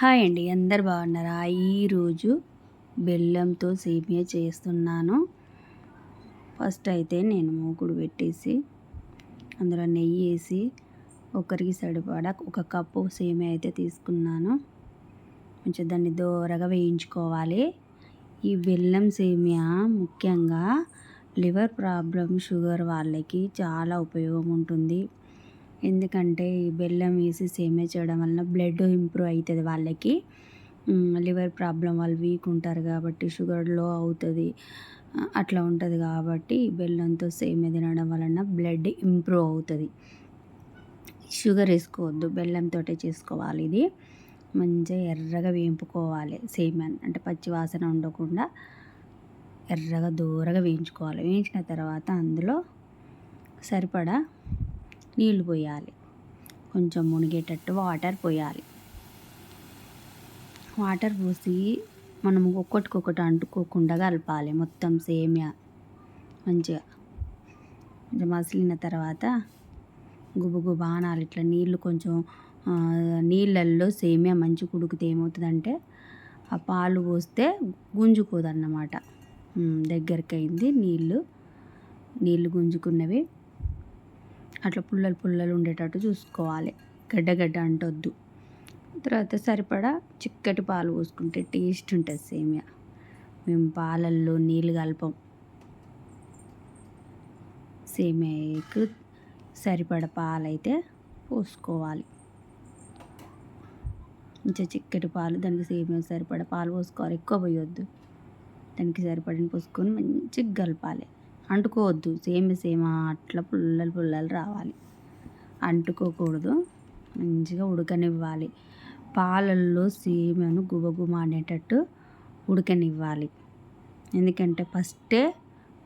Hi అండి. అందరు బాగున్నారా? ఈరోజు బెల్లంతో సేమియా చేస్తున్నాను. ఫస్ట్ అయితే నేను మూకుడు పెట్టేసి అందులో నెయ్యి వేసి ఒకరికి సరిపడా ఒక కప్పు సేమియా అయితే తీసుకున్నాను. కొంచెం దాన్ని దూరగా వేయించుకోవాలి. ఈ బెల్లం సేమియా ముఖ్యంగా లివర్ ప్రాబ్లం షుగర్ వాళ్ళకి చాలా ఉపయోగం ఉంటుంది. ఎందుకంటే ఈ బెల్లం వేసి సేమే చేయడం వలన బ్లడ్ ఇంప్రూవ్ అవుతుంది వాళ్ళకి. లివర్ ప్రాబ్లం వాళ్ళు వీక్ ఉంటారు కాబట్టి షుగర్లో అవుతుంది. అట్లా ఉంటుంది కాబట్టి బెల్లంతో సేమే తినడం వలన బ్లడ్ ఇంప్రూవ్ అవుతుంది. షుగర్ వేసుకోవద్దు బెల్లంతో చేసుకోవాలి ఇది. మంచిగా ఎర్రగా వేయింపుకోవాలి సేమ్యాన్. అంటే పచ్చి వాసన ఉండకుండా ఎర్రగా దూరగా వేయించుకోవాలి. వేయించిన తర్వాత అందులో సరిపడా నీళ్ళు పోయాలి. కొంచెం మునిగేటట్టు వాటర్ పోయాలి. వాటర్ పోసి మనం ఒక్కటికొకటి అంటుకోకుండా కలపాలి. మొత్తం సేమియా మంచిగా కొంచెం మసిలిన తర్వాత గుబు అనాలి. ఇట్లా నీళ్ళు కొంచెం నీళ్ళల్లో సేమియా మంచి కుడికితే ఏమవుతుందంటే ఆ పాలు పోస్తే గుంజుకోదన్నమాట. దగ్గరికి అయింది నీళ్ళు నీళ్ళు గుంజుకున్నవి అట్లా పుల్లలు పుల్లలు ఉండేటట్టు చూసుకోవాలి. గడ్డ గడ్డ అంటొద్దు. తర్వాత సరిపడా చిక్కటి పాలు పోసుకుంటే టేస్ట్ ఉంటుంది సేమియా. మేము పాలల్లో నీళ్ళు కలపం. సేమియాకు సరిపడ పాలైతే పోసుకోవాలి. మంచిగా చిక్కటి పాలు దానికి సేమియా సరిపడ పాలు పోసుకోవాలి. ఎక్కువ పోయొద్దు. దానికి సరిపడిన పోసుకొని మంచిగా కలపాలి. అంటుకోవద్దు. Same same. అట్లా పుల్లలు పుల్లలు రావాలి. అంటుకోకూడదు. మంచిగా ఉడకనివ్వాలి. పాలల్లో సేమను గుబగుమ అనేటట్టు ఉడకనివ్వాలి. ఎందుకంటే ఫస్టే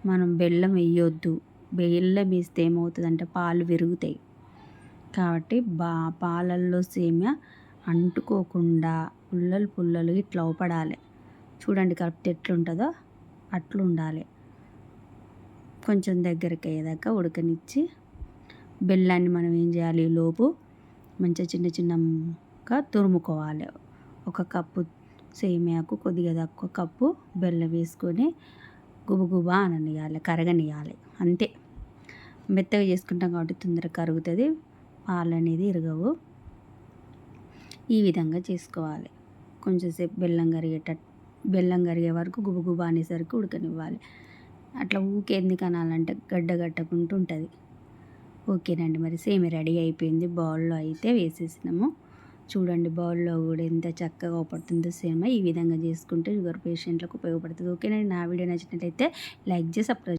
మనం బెల్లం వేయొద్దు. బెల్లం వేస్తే ఏమవుతుందంటే పాలు విరుగుతాయి. కాబట్టి బా పాలల్లో సేమ్య అంటుకోకుండా పుల్లలు పుల్లలు ఇట్లా అవపడాలి. చూడండి కరెక్ట్ ఎట్లుంటుందో అట్లుండాలి. కొంచెం దగ్గరికి అయ్యేదాకా ఉడకనిచ్చి బెల్లాన్ని మనం ఏం చేయాలి? లోపు మంచిగా చిన్న చిన్నగా తురుముకోవాలి. ఒక కప్పు సేమియాకు కొద్దిగా తక్కువ కప్పు బెల్లం వేసుకొని గుబగుబ అననియాలి కరగనియాలి. అంతే. మెత్తగా చేసుకుంటాం కాబట్టి తొందరగా కరుగుతుంది. పాలు అనేది ఇరగవు. ఈ విధంగా చేసుకోవాలి. కొంచెంసేపు బెల్లం కరిగేటట్టు బెల్లం కరిగే వరకు గుబగుబా అనేసరికి ఉడకనివ్వాలి. అట్లా ఊకే ఎందుకు అనాలంటే గడ్డ కట్టకుండా ఉంటుంది. ఓకేనండి మరి సేమ్ రెడీ అయిపోయింది. బౌల్లో అయితే వేసేసినాము. చూడండి బౌల్లో కూడా ఎంత చక్కగా ఉపడుతుందో సేమ్ ఈ విధంగా చేసుకుంటే షుగర్ పేషెంట్లకు ఉపయోగపడుతుంది. ఓకేనండి నా వీడియో నచ్చినట్లయితే లైక్ చేసి సబ్స్క్రైబ్